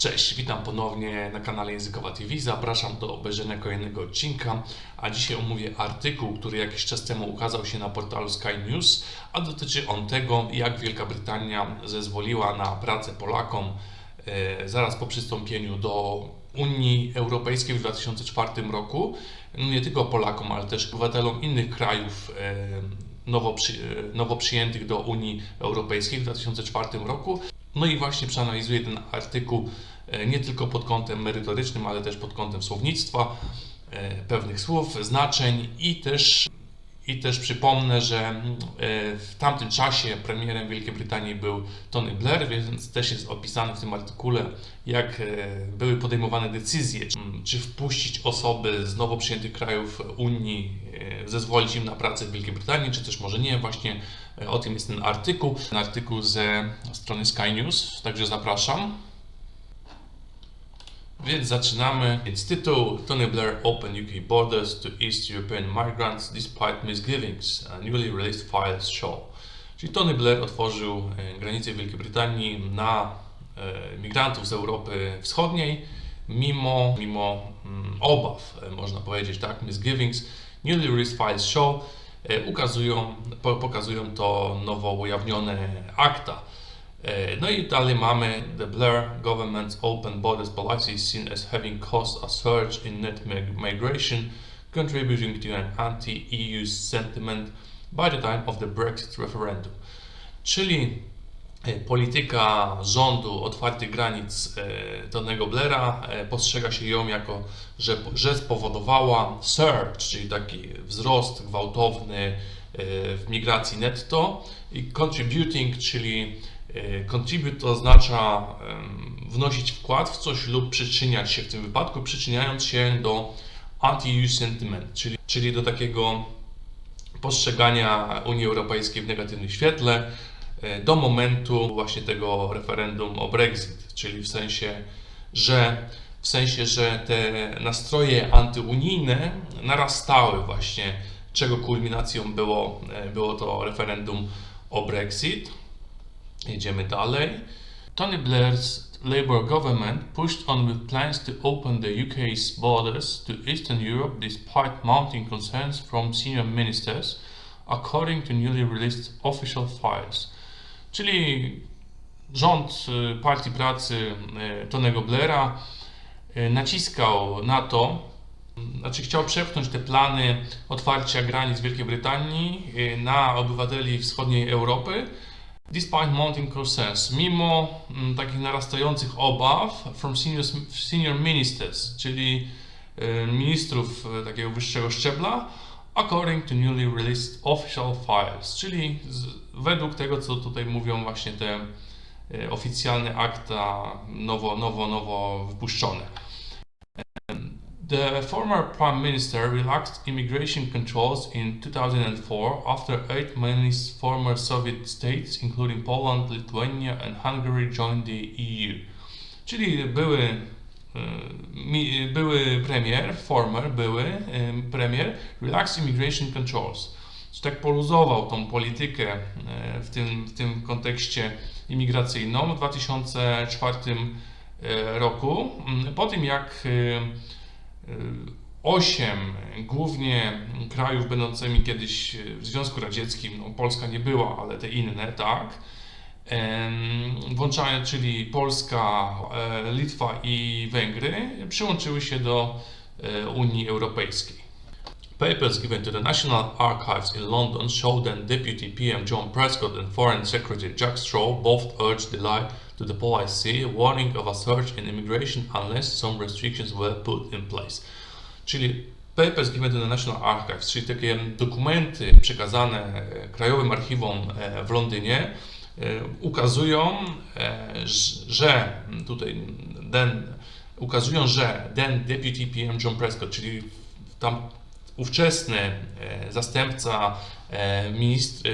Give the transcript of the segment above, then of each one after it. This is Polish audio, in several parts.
Cześć, witam ponownie na kanale Językowa TV. Zapraszam do obejrzenia kolejnego odcinka, a dzisiaj omówię artykuł, który jakiś czas temu ukazał się na portalu Sky News, a dotyczy on tego, jak Wielka Brytania zezwoliła na pracę Polakom e, zaraz po przystąpieniu do Unii Europejskiej w 2004 roku. No nie tylko Polakom, ale też obywatelom innych krajów e, nowo, przy, e, nowo przyjętych do Unii Europejskiej w 2004 roku. No i właśnie przeanalizuję ten artykuł nie tylko pod kątem merytorycznym, ale też pod kątem słownictwa, e, pewnych słów, znaczeń i też, i też przypomnę, że e, w tamtym czasie premierem Wielkiej Brytanii był Tony Blair, więc też jest opisane w tym artykule, jak były podejmowane decyzje, czy wpuścić osoby z nowo przyjętych krajów Unii, zezwolić im na pracę w Wielkiej Brytanii, czy też może nie. Właśnie o tym jest ten artykuł, ten artykuł ze strony Sky News, także zapraszam. Więc zaczynamy. Więc tytuł Tony Blair Open UK Borders to East European Migrants Despite Misgivings. A newly released files show. Czyli Tony Blair otworzył granice Wielkiej Brytanii na e, migrantów z Europy Wschodniej, mimo, mimo mm, obaw, e, można powiedzieć, tak, misgivings. Newly released files show E, ukazują, pokazują to nowo ujawnione akta. E, no i dalej mamy the Blair government's open borders policy is seen as having caused a surge in net migration, contributing to an anti-EU sentiment by the time of the Brexit referendum. Czyli E, polityka rządu otwartych granic e, Tonego Blaira e, postrzega się ją jako, że, że spowodowała surge, czyli taki wzrost gwałtowny w migracji netto i contributing, czyli contribute to oznacza wnosić wkład w coś lub przyczyniać się w tym wypadku, przyczyniając się do anti-EU sentiment, czyli, czyli do takiego postrzegania Unii Europejskiej w negatywnym świetle, E, do momentu właśnie tego referendum o Brexit, czyli w sensie, że w sensie, że te nastroje antyunijne narastały właśnie, czego kulminacją było, e, było to referendum o Brexit. Jedziemy dalej. Tony Blair's Labour government pushed on with plans to open the UK's borders to Eastern Europe despite mounting concerns from senior ministers, according to newly released official files. Czyli rząd y, Partii Pracy y, Tonego Blaira y, naciskał na to, znaczy chciał przepchnąć te plany otwarcia granic Wielkiej Brytanii na obywateli wschodniej Europy, despite mounting concerns, mimo mm, takich narastających obaw from senior, senior ministers, czyli ministrów takiego wyższego szczebla, according to newly released official files, czyli z, według tego, co tutaj mówią właśnie te e, oficjalne akta nowo, nowo, nowo wypuszczone. The former prime minister relaxed immigration controls in 2004 after eight many former Soviet states, including Poland, Lithuania and Hungary, joined the EU. Czyli były były premier, former, były premier, relax immigration controls. Czy tak poluzował tą politykę e, w tym, w tym kontekście imigracyjną w 2004 e, roku, po tym jak e, osiem głównie krajów będącymi kiedyś w Związku Radzieckim, no Polska nie była, ale te inne, tak, włączając, czyli Polska, e, Litwa i Węgry, przyłączyły się do e, Unii Europejskiej. Papers given to the National Archives in London show that Deputy PM John Prescott and Foreign Secretary Jack Straw both urged delay to the policy, warning of a surge in immigration unless some restrictions were put in place. Czyli Papers given to the National Archives, czyli takie dokumenty przekazane Krajowym Archiwom e, w Londynie, E, ukazują, e, że tutaj den, ukazują, że then deputy PM John Prescott, czyli tam ówczesny e, zastępca ministr,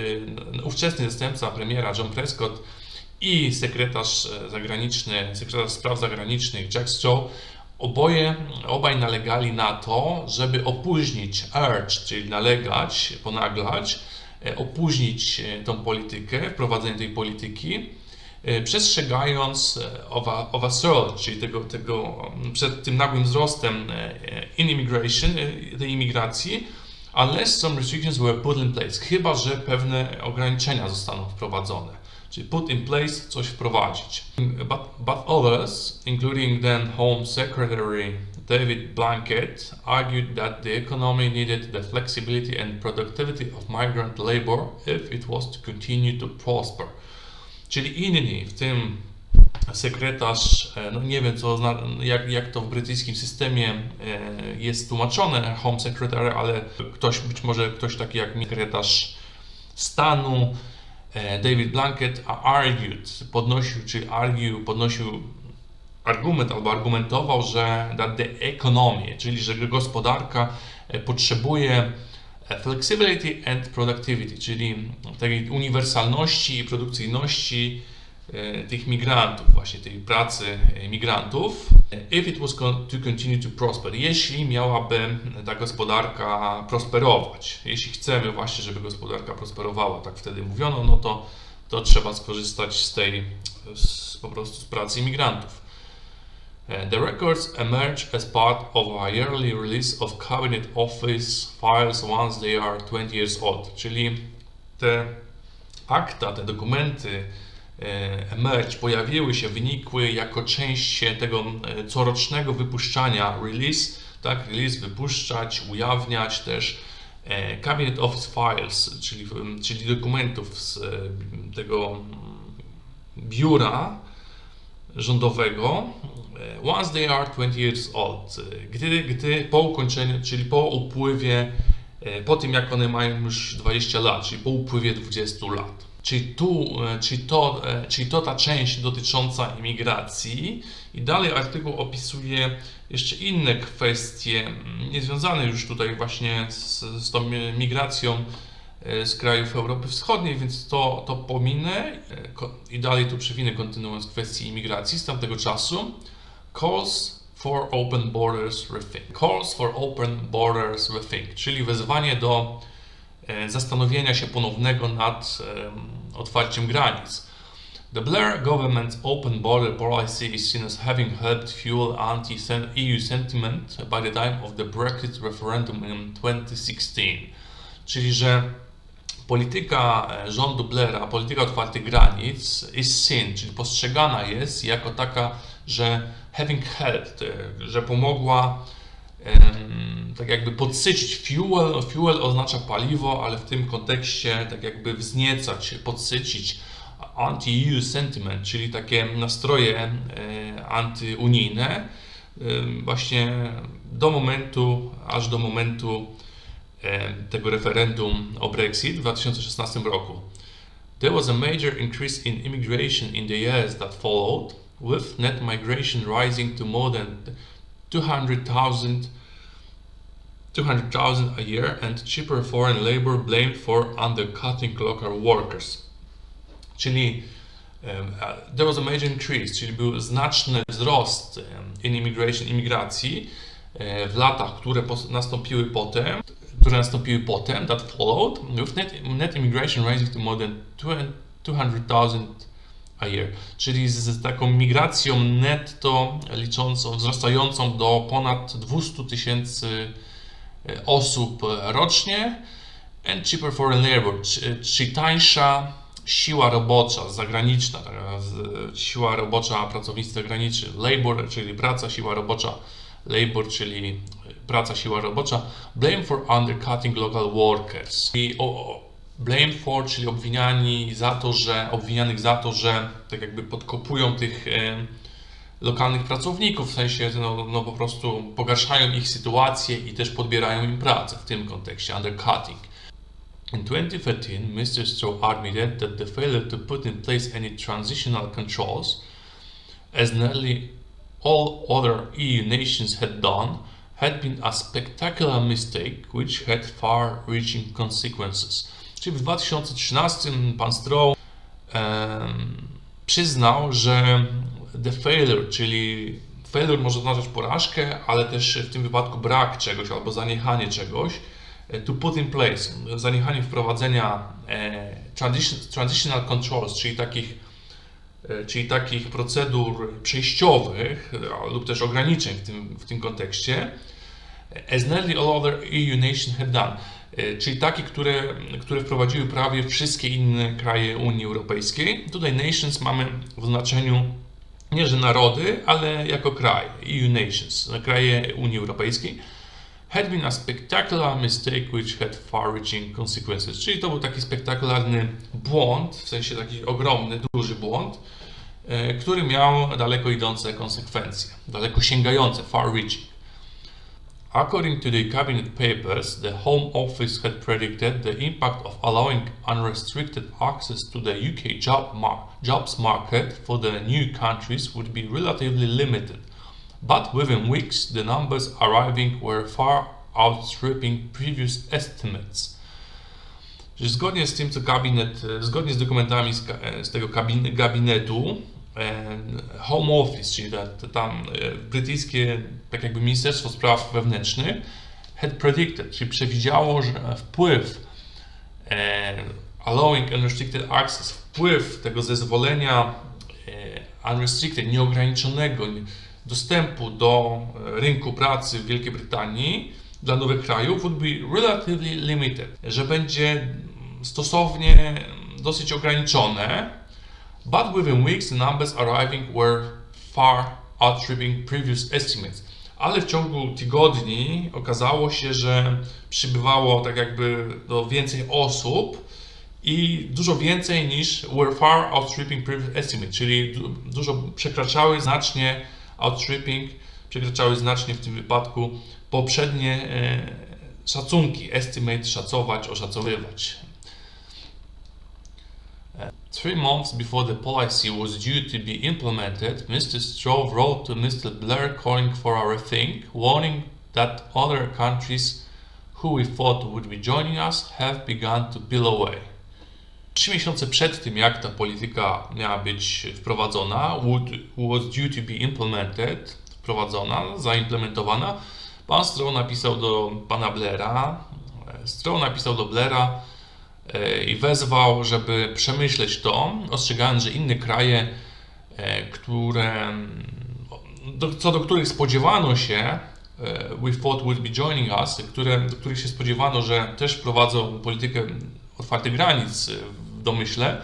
ówczesny zastępca premiera John Prescott i sekretarz zagraniczny, sekretarz spraw zagranicznych Jack Straw, oboje, obaj nalegali na to, żeby opóźnić urge, czyli nalegać, ponaglać, E, opóźnić e, tą politykę, wprowadzenie tej polityki, e, przestrzegając e, of a, of a surge, czyli tego, tego mm, przed tym nagłym wzrostem e, in immigration, e, tej imigracji, unless some restrictions were put in place, chyba że pewne ograniczenia zostaną wprowadzone. Czyli put in place, coś wprowadzić. But, but others, including then Home Secretary David Blanket, argued that the economy needed the flexibility and productivity of migrant labor if it was to continue to prosper. Czyli inni, w tym sekretarz, e, no nie wiem co, jak, jak to w brytyjskim systemie e, jest tłumaczone, Home Secretary, ale ktoś, być może ktoś taki jak sekretarz stanu, David Blanket argued, podnosił, czy argue, podnosił argument albo argumentował, że that the economy, czyli że gospodarka e, potrzebuje e, flexibility and productivity, czyli tej uniwersalności i produkcyjności e, tych migrantów, właśnie tej pracy e, migrantów, if it was to continue to prosper, jeśli miałaby ta gospodarka prosperować, jeśli chcemy właśnie, żeby gospodarka prosperowała, tak wtedy mówiono, no to, to trzeba skorzystać z tej, z, po prostu z pracy imigrantów. Uh, The records emerge as part of a yearly release of Cabinet Office files once they are 20 years old, czyli te akta, te dokumenty e, emerge, pojawiły się, wynikły jako część tego e, corocznego wypuszczania release, tak, release wypuszczać, ujawniać też e, Cabinet Office Files, czyli, mm, czyli dokumentów z e, tego mm, biura rządowego. E, once they are 20 years old, e, gdy, gdy po ukończeniu, czyli po upływie, e, po tym jak one mają już 20 lat, czyli po upływie 20 lat. Czyli tu, e, czyli to, e, czyli to ta część dotycząca imigracji i dalej artykuł opisuje jeszcze inne kwestie, mm, niezwiązane już tutaj właśnie z, z tą migracją e, z krajów Europy Wschodniej, więc to, to pominę i dalej tu przewinę, kontynuując kwestię imigracji z tamtego czasu. Calls for Open Borders Rethink. Calls for Open Borders Rethink, czyli wezwanie do zastanowienia się ponownego nad otwarciem granic. The Blair government's open border policy is seen as having helped fuel anti-EU sentiment by the time of the Brexit referendum in 2016. Czyli, że polityka e, rządu Blaira, polityka otwartych granic is seen, czyli postrzegana jest jako taka, że having helped, e, że pomogła tak jakby podsycić fuel. Fuel oznacza paliwo, ale w tym kontekście tak jakby wzniecać, podsycić anti-EU sentiment, czyli takie nastroje e, antyunijne e, właśnie do momentu, aż do momentu e, tego referendum o Brexit w 2016 roku. There was a major increase in immigration in the years that followed, with net migration rising to more than 200,000 200,000 a year and cheaper foreign labor blamed for undercutting local workers. Czyli um, there was a major increase, czyli był znaczny wzrost in immigration, imigracji e, w latach, które nastąpiły potem, które nastąpiły potem, that followed, with net, net immigration rising to more than 200,000 a year, czyli z, taką migracją netto liczącą, wzrastającą do ponad 200 tysięcy e, osób e, rocznie and cheaper foreign labor, czy- czyli tańsza siła robocza zagraniczna, siła robocza pracownicy zagraniczny, labor, czyli praca, siła robocza, labor, czyli praca, siła robocza, blame for undercutting local workers. I o, o, blame for, czyli obwiniani za to, że, obwinianych za to, że tak jakby podkopują tych e, lokalnych pracowników, w sensie no, no po prostu pogarszają ich sytuację i też podbierają im pracę w tym kontekście, undercutting. In 2013, Mr. Stroh admitted that the failure to put in place any transitional controls, as nearly all other EU nations had done, had been a spectacular mistake which had far-reaching consequences. Czyli w 2013 pan Stroh przyznał, że the failure, czyli failure może oznaczać porażkę, ale też w tym wypadku brak czegoś albo zaniechanie czegoś, e, to put in place, zaniechanie wprowadzenia e, transition, transitional controls, czyli takich e, czyli takich procedur przejściowych lub też ograniczeń w tym, w tym kontekście, as nearly all other EU nations have done, czyli takie, które, które wprowadziły prawie wszystkie inne kraje Unii Europejskiej. Tutaj nations mamy w znaczeniu nie że narody, ale jako kraj, EU nations, kraje Unii Europejskiej had been a spectacular mistake which had far-reaching consequences. Czyli to był taki spektakularny błąd, w sensie taki ogromny, duży błąd, e, który miał daleko idące konsekwencje, daleko sięgające, far-reaching. According to the cabinet papers, the Home Office had predicted the impact of allowing unrestricted access to the UK job mar- jobs market for the new countries would be relatively limited but within weeks the numbers arriving were far outstripping previous estimates. Zgodnie z tym, co gabinet, zgodnie z dokumentami z, z tego gabinetu, Home Office, czyli ta, ta, tam e, brytyjskie, tak jakby Ministerstwo Spraw Wewnętrznych, had predicted, czyli przewidziało, że wpływ e, allowing unrestricted access, wpływ tego zezwolenia e, unrestricted, nieograniczonego, dostępu do e, rynku pracy w Wielkiej Brytanii dla nowych krajów would be relatively limited, że będzie stosownie dosyć ograniczone, but within weeks the numbers arriving were far outstripping previous estimates. Ale w ciągu tygodni okazało się, że przybywało tak jakby do więcej osób i dużo więcej niż were far outstripping previous estimate, czyli du- dużo przekraczały znacznie outstripping przekraczały znacznie w tym wypadku poprzednie e, szacunki, estimate, szacować, oszacowywać. Three months before the policy was due to be implemented, Mr. Wrote to Mr. Blair calling for warning that other countries who we thought would be joining us have begun to peel away. Trzy miesiące przed tym, jak ta polityka miała być wprowadzona, would, was due to be implemented, wprowadzona, zaimplementowana, pan Stroh napisał do pana Blaira, e, Stroh napisał do Blaira i wezwał, żeby przemyśleć to, ostrzegając, że inne kraje, e, które, do, co do których spodziewano się, e, we thought would be joining us, które, do których się spodziewano, że też prowadzą politykę otwartych granic w domyśle,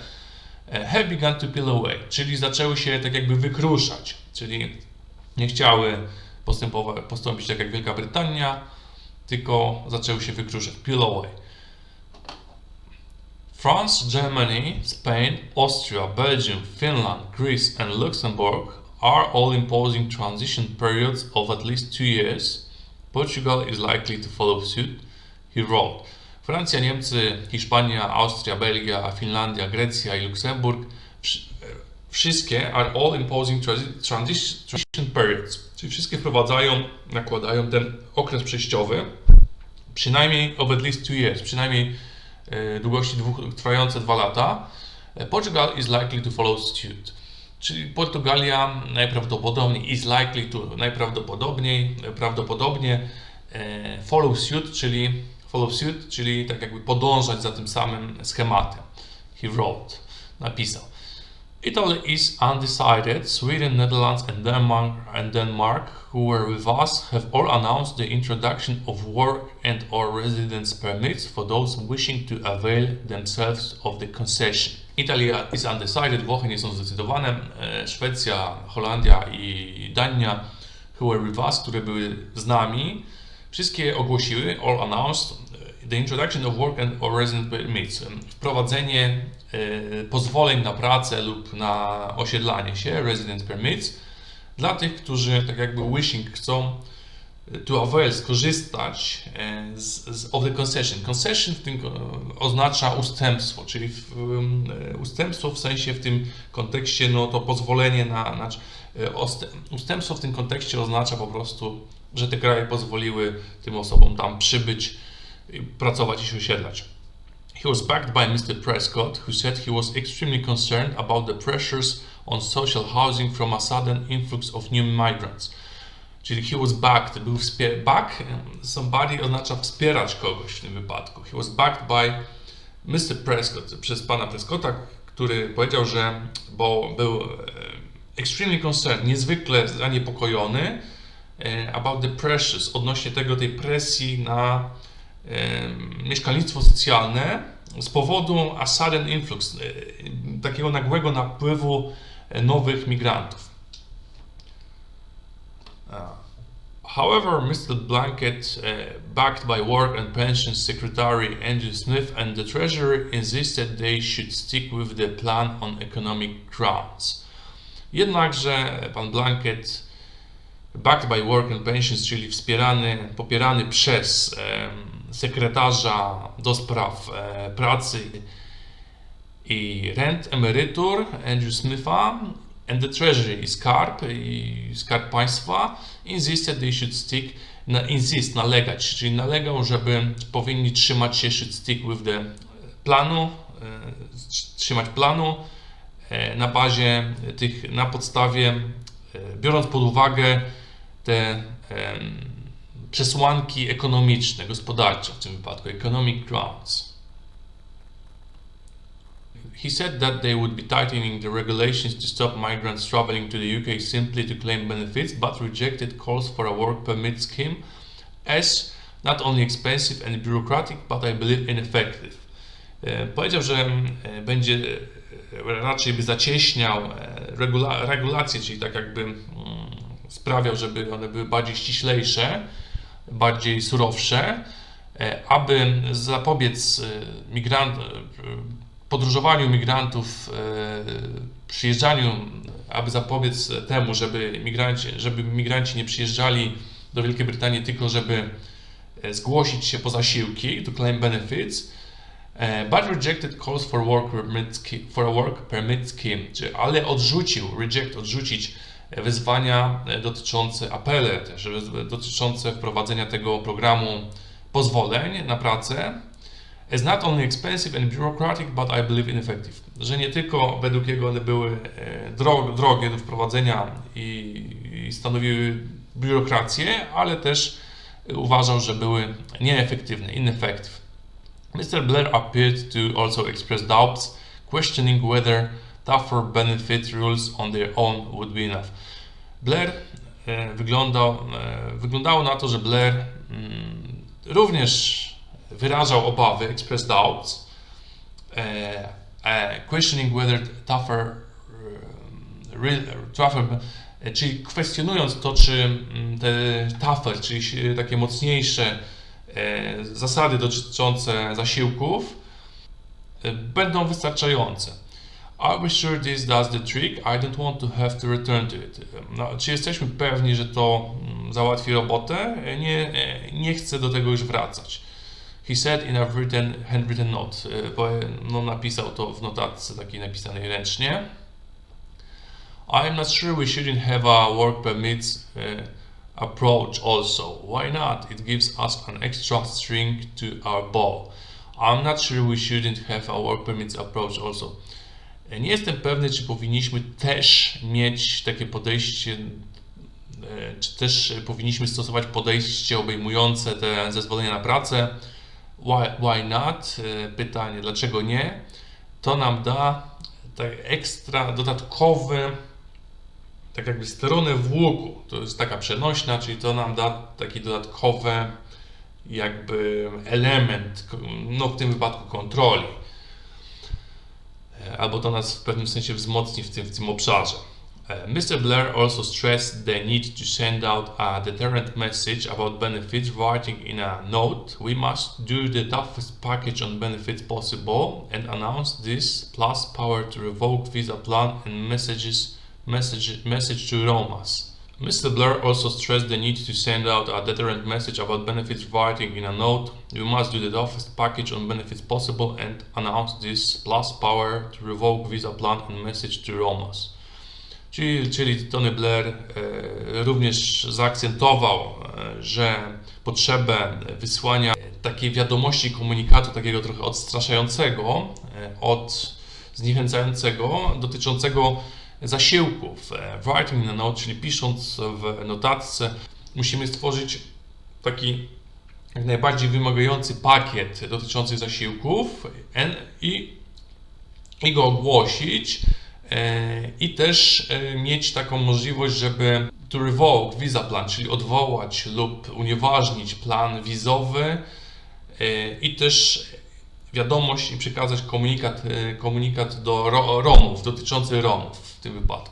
e, have begun to peel away, czyli zaczęły się tak jakby wykruszać, czyli nie chciały postąpić tak jak Wielka Brytania, tylko zaczęły się wykruszać, peel away. France, Germany, Spain, Austria, Belgium, Finland, Greece, and Luxembourg are all imposing transition periods of at least two years. Portugal is likely to follow suit, he wrote. Francja, Niemcy, Hiszpania, Austria, Belgia, Finlandia, Grecja i Luksemburg wsz- wszystkie are all imposing transi- transi- transition periods, czyli wszystkie wprowadzają, nakładają ten okres przejściowy przynajmniej of at least two years, przynajmniej długości dwóch, trwające dwa lata. E, Portugal is likely to follow suit. Czyli Portugalia najprawdopodobniej is likely to, najprawdopodobniej, e, prawdopodobnie e, follow suit, czyli follow suit, czyli tak jakby podążać za tym samym schematem. He wrote, napisał. Italy is undecided. Sweden, Netherlands, and Denmark, and Denmark, who were with us, have all announced the introduction of work and/or residence permits for those wishing to avail themselves of the concession. Italia is undecided. Włochy nie są zdecydowane. e, uh, Szwecja, Holandia i Dania, who were with us, które były z nami, wszystkie ogłosiły, all announced, the introduction of work and or resident permits, wprowadzenie e, pozwoleń na pracę lub na osiedlanie się, resident permits, dla tych, którzy tak jakby wishing chcą e, to avail, skorzystać e, z, z of the concession. Concession w tym oznacza ustępstwo, czyli w, ustępstwo w sensie w tym kontekście, no to pozwolenie na, na ustępstwo w tym kontekście oznacza po prostu, że te kraje pozwoliły tym osobom tam przybyć, pracować i się osiedlać. He was backed by Mr. Prescott, who said he was extremely concerned about the pressures on social housing from a sudden influx of new migrants. Czyli he was backed, był wspier- back, somebody oznacza wspierać kogoś w tym wypadku. He was backed by Mr. Prescott, przez pana Prescotta, który powiedział, że bo był e, extremely concerned, niezwykle zaniepokojony e, about the pressures, odnośnie tego tej presji na mieszkalnictwo socjalne z powodu sudden influx, e, takiego nagłego napływu e, nowych migrantów. However, Mr. Blanket, uh, backed by Work and Pensions Secretary Andrew Smith and the Treasury, insisted they should stick with the plan on economic grounds. Jednakże pan Blanket, backed by Work and Pensions, czyli wspierany, popierany przez em, sekretarza do spraw e, pracy i rent emerytur Andrew Smitha and the Treasury i Skarb i Skarb Państwa. Insisted they should stick na insist, nalegać, czyli nalegał, żeby powinni trzymać się should stick with the planu, e, trzymać planu e, na bazie tych, na podstawie, biorąc pod uwagę te em, przesłanki ekonomiczne, gospodarcze w tym wypadku, economic grounds. He said that they would be tightening the regulations to stop migrants traveling to the UK simply to claim benefits, but rejected calls for a work permit scheme as not only expensive and bureaucratic, but I believe ineffective. E, Powiedział, że e, będzie e, raczej by zacieśniał regula- regulacje, czyli tak jakby mm, sprawiał, żeby one były bardziej ściślejsze, bardziej surowsze, e, aby zapobiec e, migrant, e, podróżowaniu migrantów, przyjeżdżaniu, aby zapobiec temu, żeby migranci, żeby migranci nie przyjeżdżali do Wielkiej Brytanii tylko, żeby zgłosić się po zasiłki, to claim benefits, but rejected calls for work permit scheme, for a work permit scheme, czy, ale odrzucił, reject, odrzucić wyzwania dotyczące, apele też, dotyczące wprowadzenia tego programu pozwoleń na pracę, is not only expensive and bureaucratic, but I believe ineffective. Że nie tylko według jego one były e, dro- drogie do wprowadzenia i, i stanowiły biurokrację, ale też uważał, że były nieefektywne, ineffective. Mr. Blair appeared to also express doubts, questioning whether tougher benefit rules on their own would be enough. Blair e, wyglądał, e, wyglądało na to, że Blair mm, również wyrażał obawy, expressed doubts, e, questioning whether tougher, tougher czyli kwestionując to, czy mm, te tougher, czyli takie mocniejsze zasady dotyczące zasiłków będą wystarczające. Are we sure this does the trick? I don't want to have to return to it. No, czy jesteśmy pewni, że to mm, załatwi robotę? E, Nie, e, nie chcę do tego już wracać. He said in a written, handwritten note. E, bo, No, napisał to w notatce takiej napisanej ręcznie. I'm not sure we shouldn't have a work permits uh, approach also. Why not? It gives us an extra string to our bow. I'm not sure we shouldn't have a work permits approach also. E, Nie jestem pewny, czy powinniśmy też mieć takie podejście, e, czy też powinniśmy stosować podejście obejmujące te zezwolenia na pracę. Why, why not? E, Pytanie, dlaczego nie? To nam da tak ekstra, dodatkowy, tak jakby stronę w łuku. To jest taka przenośna, czyli to nam da taki dodatkowy jakby element, no w tym wypadku kontroli. Albo to nas w pewnym sensie wzmocni w tym, w tym obszarze. Mr. Blair also stressed the need to send out a deterrent message about benefits, writing in a note, we must do the toughest package on benefits possible and announce this plus power to revoke visa plan and messages message, message to Romas. Mr. Blair also stressed the need to send out a deterrent message about benefits, writing in a note, we must do the toughest package on benefits possible and announce this plus power to revoke visa plan and message to Romas. Czyli, czyli Tony Blair e, również zaakcentował, e, że potrzebę wysłania takiej wiadomości, komunikatu takiego trochę odstraszającego, e, od zniechęcającego, dotyczącego zasiłków. E, Writing in a note, czyli pisząc w notatce, musimy stworzyć taki jak najbardziej wymagający pakiet dotyczący zasiłków i i go ogłosić e, i też e, mieć taką możliwość, żeby to revoke visa plan, czyli odwołać lub unieważnić plan wizowy i też wiadomość i przekazać komunikat, komunikat do Ro- Romów, dotyczący Romów w tym wypadku.